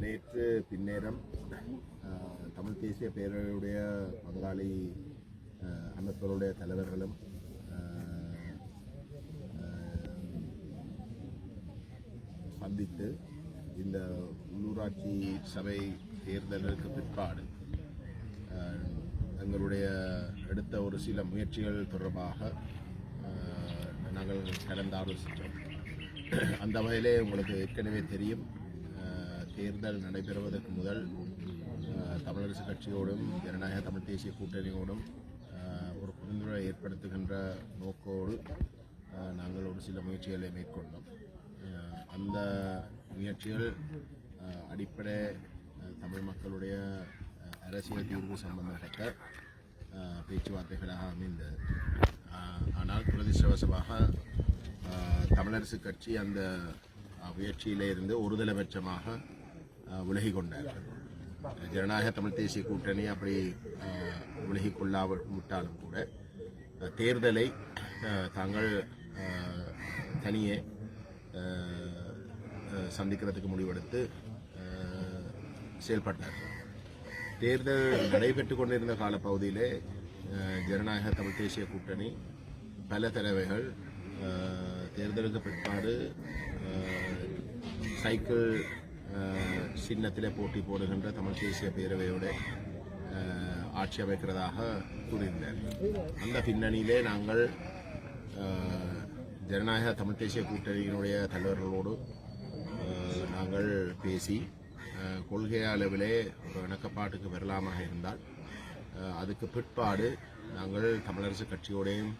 நேற்று பின்னேரம் தமிழ் தேசிய பேரவையுடைய பங்காளி அமைப்புகளுடைய தலைவர்களும் சந்தித்து இந்த உள்ளூராட்சி சபை தேர்தலுக்கு பிற்பாடு எங்களுடைய எடுத்த ஒரு சில முயற்சிகள் தொடர்பாக நாங்கள் கலந்து ஆலோசித்தோம் அந்த வகையிலே உங்களுக்கு ஏற்கனவே தெரியும். தேர்தல் நடைபெறுவதற்கு முதல் தமிழரசு கட்சியோடும் ஜனநாயக தமிழ் தேசிய கூட்டணியோடும் ஒரு புரிந்துணர்வை ஏற்படுத்துகின்ற நோக்கோடு நாங்கள் ஒரு சில முயற்சிகளை மேற்கொண்டோம். அந்த முயற்சிகள் அடிப்படை தமிழ் மக்களுடைய அரசியல் தீர்வு சம்பந்தப்பட்ட பேச்சுவார்த்தைகளாக அமைந்தது. ஆனால் துரதிருஷ்டவசமாக தமிழரசுக் தமிழரசு கட்சி அந்த முயற்சியிலே இருந்து ஒருதலைபட்சமாக விலகி கொண்டார்கள் ஜனநாயக தமிழ் தேசிய கூட்டணி அப்படி விலகி விலகிக் கொள்ளாவிட்டாலும் கூட தேர்தலை தாங்கள் தனியே சந்திக்கிறதுக்கு முடிவெடுத்து செயல்பட்டார்கள் தேர்தல் நடைபெற்று கொண்டிருந்த காலப்பகுதியிலே ஜனநாயக தமிழ் தேசிய கூட்டணி பல தடவைகள் தேர்தலுக்கு பிற்பாடு சைக்கிள் சின்னத்திலே போட்டி போடுகின்ற தமிழ் தேசிய பேரவையோட ஆட்சி அமைக்கிறதாக கூறியிருந்தார். அந்த பின்னணியிலே நாங்கள் ஜனநாயக தமிழ் தேசிய கூட்டணியினுடைய தலைவர்களோடு நாங்கள் பேசி கொள்கை அளவிலே ஒரு இணக்கப்பாட்டுக்கு வரலாமாக இருந்தால் அதுக்கு பிற்பாடு நாங்கள் தமிழரசு கட்சியோடையும்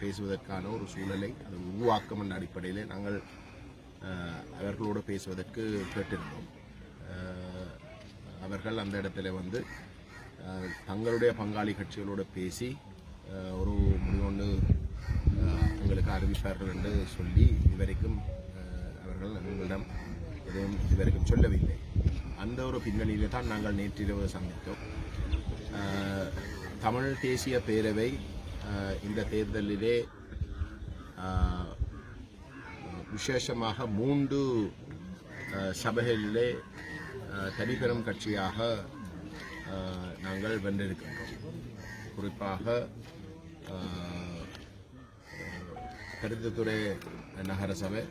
பேசுவதற்கான ஒரு சூழலை அது உருவாக்கம் என்ற அடிப்படையில் நாங்கள் அவர்களோடு பேசுவதற்கு கேட்டிருந்தோம். அவர்கள் அந்த இடத்துல வந்து தங்களுடைய பங்காளி கட்சிகளோடு பேசி ஒரு முடிவொன்று அஹ், எங்களுக்கு அறிவிப்பார்கள் என்று சொல்லி இதுவரைக்கும் அவர்கள் எங்களிடம் எதுவும் இதுவரைக்கும் சொல்லவில்லை. அந்த ஒரு பின்னணியிலே தான் நாங்கள் நேற்றிரவு சந்தித்தோம். தமிழ் தேசிய பேரவை இந்த தேர்தலிலே விசேஷமாக மூன்று சபைகளிலே தனிப்பெரும் கட்சியாக நாங்கள் வென்றிருக்கின்றோம். குறிப்பாக கருத்துத்துறை நகரசபை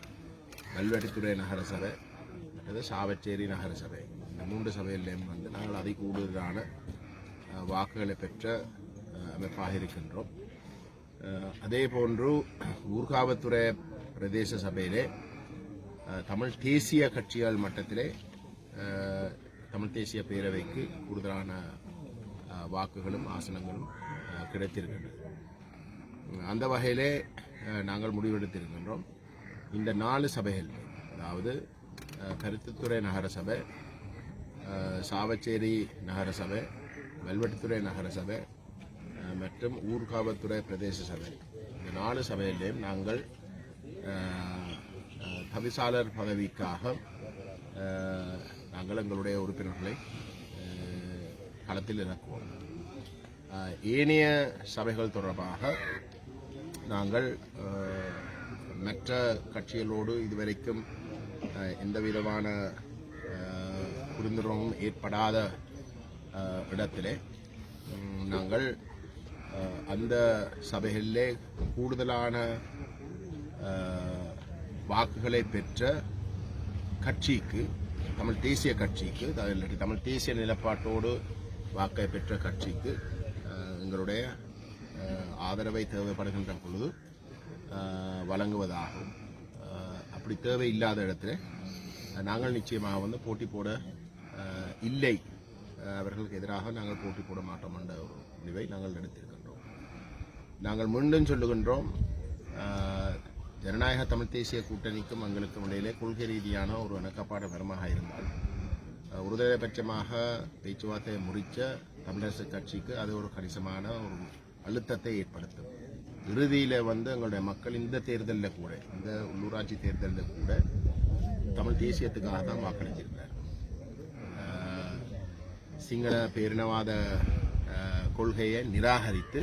கல்வெட்டுத்துறை நகரசபை அல்லது சாவச்சேரி நகரசபை. இந்த மூன்று சபையிலேயும் வந்து நாங்கள் அதி கூடுதலான வாக்குகளை பெற்ற அமைப்பாக இருக்கின்றோம். அதே போன்று ஊர்காவத்துறை பிரதேச சபையிலே தமிழ் தேசிய கட்சியால் மட்டத்திலே தமிழ் தேசிய பேரவைக்கு கூடுதலான வாக்குகளும் ஆசனங்களும் கிடைத்திருக்கின்றன. அந்த வகையிலே நாங்கள் முடிவெடுத்திருக்கின்றோம். இந்த நாலு சபைகள் அதாவது கருத்துத்துறை நகரசபை சாவச்சேரி நகரசபை வெல்வெட்டுத்துறை நகரசபை மற்றும் ஊர்காவத்துறை பிரதேச சபை. இந்த நாலு சபையிலேயும் நாங்கள் தவிசாளர் பதவிக்காக நாங்கள் எங்களுடைய உறுப்பினர்களை களத்தில் இறக்குவோம். ஏனைய சபைகள் தொடர்பாக நாங்கள் மற்ற கட்சிகளோடு இதுவரைக்கும் எந்த விதமான புரிந்துணர்வும் ஏற்படாத இடத்திலே நாங்கள் அந்த சபைகளிலே கூடுதலான வாக்குகளை பெற்ற கட்சிக்கு தமிழ் தேசிய கட்சிக்கு இல்லாட்டி தமிழ் தேசிய நிலப்பாட்டோடு வாக்கை பெற்ற கட்சிக்கு எங்களுடைய ஆதரவை தேவைப்படுகின்ற பொழுது வழங்குவதாகும். அப்படி தேவை இல்லாத இடத்துல நாங்கள் நிச்சயமாக வந்து போட்டி போட இல்லை. அவர்களுக்கு எதிராக நாங்கள் போட்டி போட மாட்டோம் என்ற ஒரு முடிவை நாங்கள் எடுத்திருக்கின்றோம். நாங்கள் மீண்டும் சொல்லுகின்றோம் ஜனநாயக தமிழ் தேசிய கூட்டணிக்கும் எங்களுக்கும் இடையிலே கொள்கை ரீதியான ஒரு இணக்கப்பாடு வரமாக இருந்தால் அஹ், ஒருதலைபட்சமாக பேச்சுவார்த்தையை முறித்த தமிழரசு கட்சிக்கு அது ஒரு கணிசமான ஒரு அழுத்தத்தை ஏற்படுத்தும். இறுதியில் வந்து எங்களுடைய மக்கள் இந்த தேர்தலில் கூட இந்த உள்ளூராட்சி தேர்தலில் கூட தமிழ் தேசியத்துக்காக தான் வாக்களித்திருக்கிறார் சிங்கள பேரினவாத கொள்கையை நிராகரித்து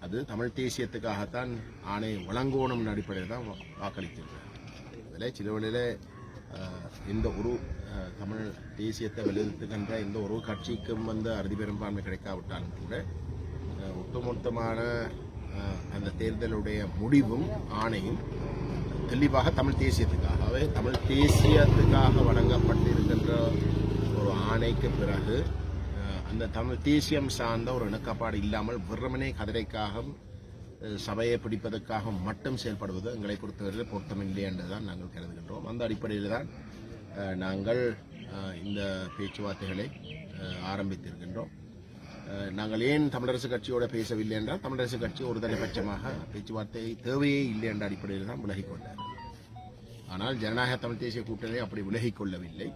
அது தமிழ் தேசியத்துக்காகத்தான் ஆணை வழங்கணும் அடிப்படையில் தான் வா- வாக்களித்திருக்கிறார் இதில் சிலவழியில் இந்த ஒரு தமிழ் தேசியத்தை வலியுறுத்துகின்ற இந்த ஒரு கட்சிக்கும் வந்து அறுதி பெரும்பான்மை கிடைக்காவிட்டாலும் கூட ஒட்டுமொத்தமான அந்த தேர்தலுடைய முடிவும் ஆணையும் தெளிவாக தமிழ் தேசியத்துக்காகவே தமிழ் தேசியத்துக்காக வழங்கப்பட்டிருக்கின்ற ஒரு ஆணைக்கு பிறகு அந்த தமிழ் தேசியம் சார்ந்த ஒரு இணக்கப்பாடு இல்லாமல் வெறுமனே கதிரைக்காக சபையை பிடிப்பதற்காக மட்டும் செயல்படுவது எங்களை பொறுத்தவரையில் பொருத்தமில்லை என்றுதான் நாங்கள் கருதுகின்றோம். அந்த அடிப்படையில் தான் நாங்கள் இந்த பேச்சுவார்த்தைகளை ஆரம்பித்திருக்கின்றோம். நாங்கள் ஏன் தமிழரசு கட்சியோட பேசவில்லை என்றால் தமிழரசு கட்சி ஒரு தலைபட்சமாக பேச்சுவார்த்தை தேவையே இல்லை என்ற அடிப்படையில் தான் விலகிக்கொண்டார் ஆனால் ஜனநாயக தமிழ் தேசிய கூட்டணி அப்படி விலகிக்கொள்ளவில்லை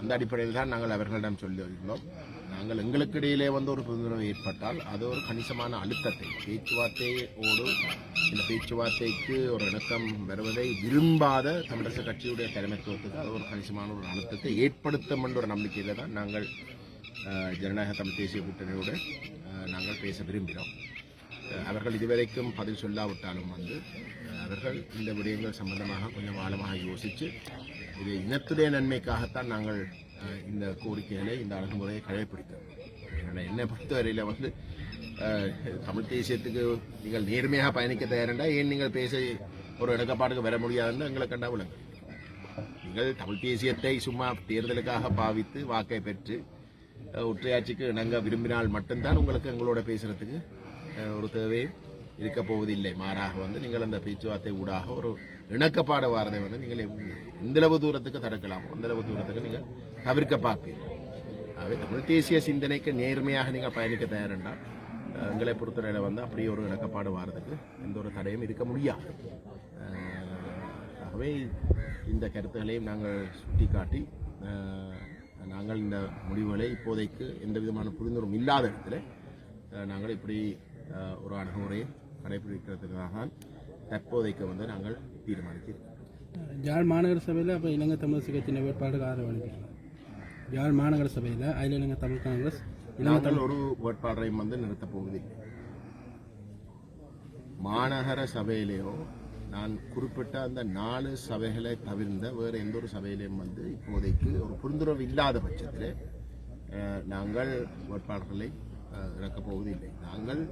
அந்த அடிப்படையில் தான் நாங்கள் அவர்களிடம் சொல்லியிருந்தோம். நாங்கள் எங்களுக்கு இடையிலே வந்து ஒரு புரிந்துணர்வு ஏற்பட்டால் அது ஒரு கணிசமான அழுத்தத்தை பேச்சுவார்த்தையோடு இந்த பேச்சுவார்த்தைக்கு ஒரு இணக்கம் வருவதை விரும்பாத தமிழரசு கட்சியுடைய தலைமைத்துவத்துக்கு அது ஒரு கணிசமான ஒரு அழுத்தத்தை ஏற்படுத்தும் என்ற ஒரு நம்பிக்கையில் தான் நாங்கள் ஜனநாயக தமிழ் தேசிய கூட்டணியோடு நாங்கள் பேச விரும்பினோம் அவர்கள் இதுவரைக்கும் பதில் சொல்லாவிட்டாலும் வந்து அவர்கள் இந்த விடயங்கள் சம்பந்தமாக கொஞ்சம் ஆழமாக யோசித்து இது இனத்துடைய நன்மைக்காகத்தான் நாங்கள் இந்த கோரிக்கைகளை இந்த அணுகுமுறையை கடைபிடித்தது என்னை பொறுத்தவரையில் வந்து தமிழ் தேசியத்துக்கு நீங்கள் நேர்மையாக பயணிக்க தயாரண்டா ஏன் நீங்கள் பேச ஒரு இடக்கப்பாட்டுக்கு வர முடியாதுன்னு எங்களை கண்டா விளங்கு. நீங்கள் தமிழ் தேசியத்தை சும்மா தேர்தலுக்காக பாவித்து வாக்கை பெற்று ஒற்றையாட்சிக்கு இணங்க விரும்பினால் மட்டும்தான் உங்களுக்கு எங்களோட பேசுறதுக்கு ஒரு தேவை இருக்க போவதில்லை. மாறாக வந்து நீங்கள் அந்த பேச்சுவார்த்தை ஊடாக ஒரு இணக்கப்பாட வாரதை வந்து நீங்கள் எந்தளவு தூரத்துக்கு தடுக்கலாமோ? அந்தளவு தூரத்துக்கு நீங்கள் தவிர்க்க பார்ப்பீர்கள் ஆகவே தமிழ் தேசிய சிந்தனைக்கு நேர்மையாக நீங்கள் பயணிக்க தயாரெண்டா எங்களை பொறுத்தவரையில் வந்து அப்படி ஒரு இணக்கப்பாடு வாரதுக்கு எந்த ஒரு தடையும் இருக்க முடியாது ஆகவே இந்த கருத்துக்களையும் நாங்கள் சுட்டிக்காட்டி காட்டி நாங்கள் இந்த முடிவுகளை இப்போதைக்கு எந்த விதமான புரிந்துணர்வும் இல்லாத இடத்துல நாங்கள் இப்படி ஒரு அணுகுமுறையை கடைபிடிக்கிறதுக்காக தற்போதைக்கு வந்து நாங்கள் தீர்மானிக்கிறோம் யாழ் மாநகர சபையில் அப்போ இலங்கை தமிழ் கட்சியின் வேட்பாளருக்கு ஆதரவு அளிக்கிறோம் யாழ் மாநகர சபையில் அதில் இலங்கை தமிழ் காங்கிரஸ் நாங்கள் ஒரு வேட்பாளரையும் வந்து நிறுத்தப் போவதில்லை. மாநகர சபையிலேயோ நான் குறிப்பிட்ட அந்த நாலு சபைகளை தவிர்ந்த வேறு எந்த ஒரு சபையிலையும் வந்து இப்போதைக்கு ஒரு புரிந்துணர்வு இல்லாத பட்சத்தில் நாங்கள் வேட்பாளர்களை இறக்கப் போவதில்லை. நாங்கள்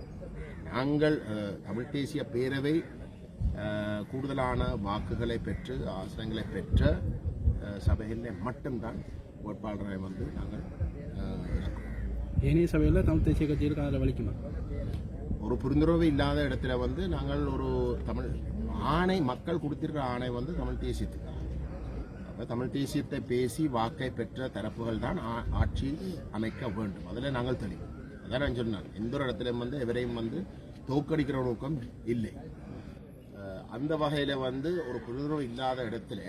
நாங்கள் தமிழ் தேசிய பேரவை கூடுதலான வாக்குகளை பெற்று ஆசனங்களை பெற்ற சபைகளில் மட்டும்தான் வேட்பாளரை வந்து நாங்கள் ஏனைய சபையில் தமிழ் தேசிய கட்சிகளுக்கு ஆதரவு அளிக்குமா ஒரு புரிந்துணர்வு இல்லாத இடத்துல வந்து நாங்கள் ஒரு தமிழ் ஆணை மக்கள் கொடுத்திருக்கிற ஆணை வந்து தமிழ் தேசியத்துக்கு. அப்ப தமிழ் தேசியத்தை பேசி வாக்கை பெற்ற தரப்புகள் தான் ஆட்சி அமைக்க வேண்டும். அதில் நாங்கள் தெளிவோம் அதான் நான் சொன்னேன். எந்த ஒரு இடத்துலையும் வந்து எவரையும் வந்து தோக்கடிக்கிற நோக்கம் இல்லை. அந்த வகையில் வந்து ஒரு புரிந்துணர்வு இல்லாத இடத்துல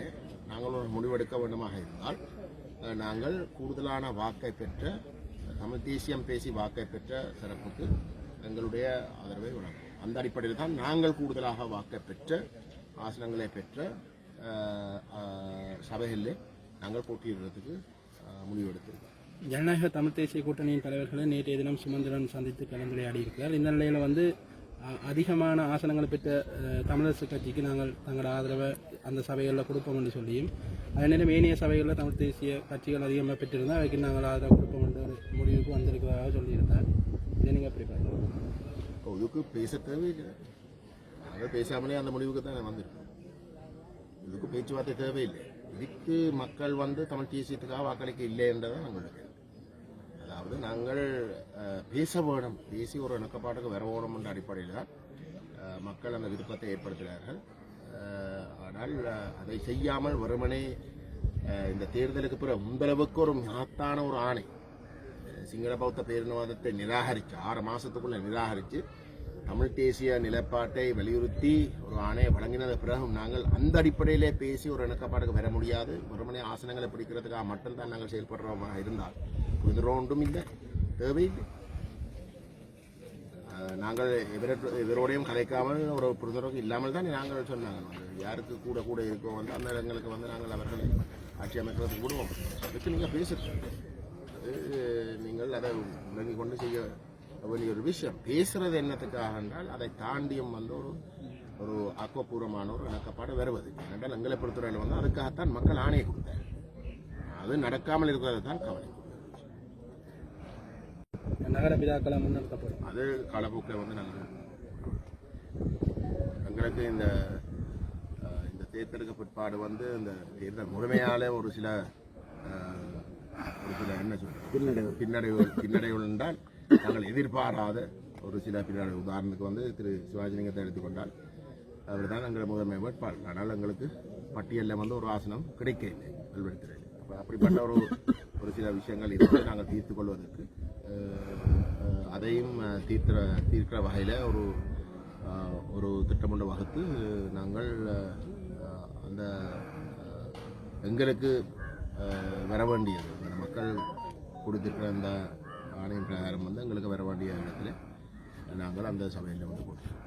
நாங்கள் ஒரு முடிவெடுக்க வேண்டுமாக இருந்தால் நாங்கள் கூடுதலான வாக்கை பெற்ற தமிழ் தேசியம் பேசி வாக்கை பெற்ற சிறப்புக்கு எங்களுடைய ஆதரவை வழங்கும் அந்த அடிப்படையில் தான் நாங்கள் கூடுதலாக வாக்கை பெற்ற ஆசனங்களை பெற்ற அஹ், சபைகளில் நாங்கள் போட்டியிடுறதுக்கு முடிவெடுத்திருக்கோம். ஜனநாயக தமிழ் தேசிய கூட்டணியின் தலைவர்களை நேற்றைய தினம் சுமந்திரன் சந்தித்து கலந்துரையாடி இருக்கிறார் இந்த நிலையில் வந்து அதிகமான ஆசனங்களை பெற்ற தமிழரசு கட்சிக்கு நாங்கள் தங்களோட ஆதரவை அந்த சபைகளில் கொடுப்போம் என்று சொல்லியும் அதனால் மேனிய சபைகளில் தமிழ் தேசிய கட்சிகள் அதிகமாக பெற்றிருந்தால் அதுக்கு நாங்கள் ஆதரவு கொடுப்போம் என்ற ஒரு முடிவுக்கு வந்திருக்கிறதாக சொல்லியிருந்தார். இதை நீங்கள் எப்படி பார்க்கலாம் இதுக்கு பேச தேவையில்லை. நாங்கள் பேசாமலே அந்த முடிவுக்கு தான் வந்திருக்கோம். இதுக்கு பேச்சுவார்த்தை தேவையில்லை. இதுக்கு மக்கள் வந்து தமிழ் தேசியத்துக்காக வாக்களிக்க இல்லை என்றதான் நாங்கள் அதாவது நாங்கள் பேச வேணும். பேசி ஒரு இணக்கப்பாட்டுக்கு வர வேணும் என்ற அடிப்படையில் தான் மக்கள் அந்த விருப்பத்தை ஏற்படுத்துகிறார்கள். ஆனால் அதை செய்யாமல் வருமனே இந்த தேர்தலுக்கு பிறகு உங்களவுக்கு ஒரு மகத்தான ஒரு ஆணை. சிங்கள பௌத்த பேரினவாதத்தை நிராகரித்து ஆறு மாதத்துக்குள்ளே நிராகரித்து தமிழ் தேசிய நிலைப்பாட்டை வலியுறுத்தி ஒரு ஆணையை வழங்கினது பிறகும் நாங்கள் அந்த அடிப்படையிலே பேசி ஒரு இணக்கப்பாட்டுக்கு வர முடியாது. வெறுமனே ஆசனங்களை பிடிக்கிறதுக்காக மட்டும்தான் நாங்கள் செயல்படுறோமாக இருந்தால் புரிந்துறோம் ஒன்றும் இல்லை. தேவையில்லை. நாங்கள் இவர இவரோடையும் கலைக்காமல் ஒரு புரிந்துணர்வு இல்லாமல் தான் நாங்கள் சொன்னாங்க. யாருக்கு கூட கூட இருக்கோ வந்து அந்த இடங்களுக்கு வந்து நாங்கள் அவர்களை ஆட்சி அமைக்கிறதுக்கு விடுவோம் அதுக்கு நீங்கள் பேசுறது நீங்கள் அதை விளங்கி கொண்டு செய்ய வேண்டிய ஒரு விஷயம். பேசுறது என்னத்துக்காக என்றால் அதை தாண்டியும் வந்து ஒரு ஒரு ஆக்கப்பூர்வமான ஒரு இணக்கப்பாடு வருவது. ஏனென்றால் எங்களை பொறுத்தவரையில் வந்து அதுக்காகத்தான் மக்கள் ஆணையை கொடுத்தார் அது நடக்காமல் இருக்கிறது தான் கவலை. நகர விழாக்களாக முன்னெடுக்கப்படும் அது காலப்போக்கில் வந்து நாங்கள் எங்களுக்கு இந்த இந்த தேர்தலுக்கு பிற்பாடு வந்து இந்த தேர்தல் முழுமையாலே ஒரு சில ஒரு சில என்ன சொல்றது பின்னடைவு. பின்னடைவுகள் பின்னடைவுகள் என்றால் நாங்கள் எதிர்பாராத ஒரு சில பின்னடைவு. உதாரணத்துக்கு வந்து திரு சிவாஜிலிங்கத்தை எடுத்துக்கொண்டால் அவர் தான் எங்கள் முதன்மை வேட்பாளர். ஆனால் எங்களுக்கு பட்டியலில் வந்து ஒரு ஆசனம் கிடைக்கவில்லை கல்வெடுத்துறையில் அப்போ அப்படிப்பட்ட ஒரு ஒரு சில விஷயங்கள் இருந்து நாங்கள் தீர்த்து கொள்வதற்கு அதையும் அஹ், தீர்க்கிற தீர்க்கிற வகையில் ஒரு ஒரு திட்டம் வகுத்து நாங்கள் அந்த எங்களுக்கு வர வேண்டியது. அந்த மக்கள் கொடுத்திருக்கிற அந்த ஆணையம் பிரகாரம் வந்து எங்களுக்கு வர வேண்டிய இடத்துல நாங்கள் அந்த சபையில் வந்து கொடுத்தோம்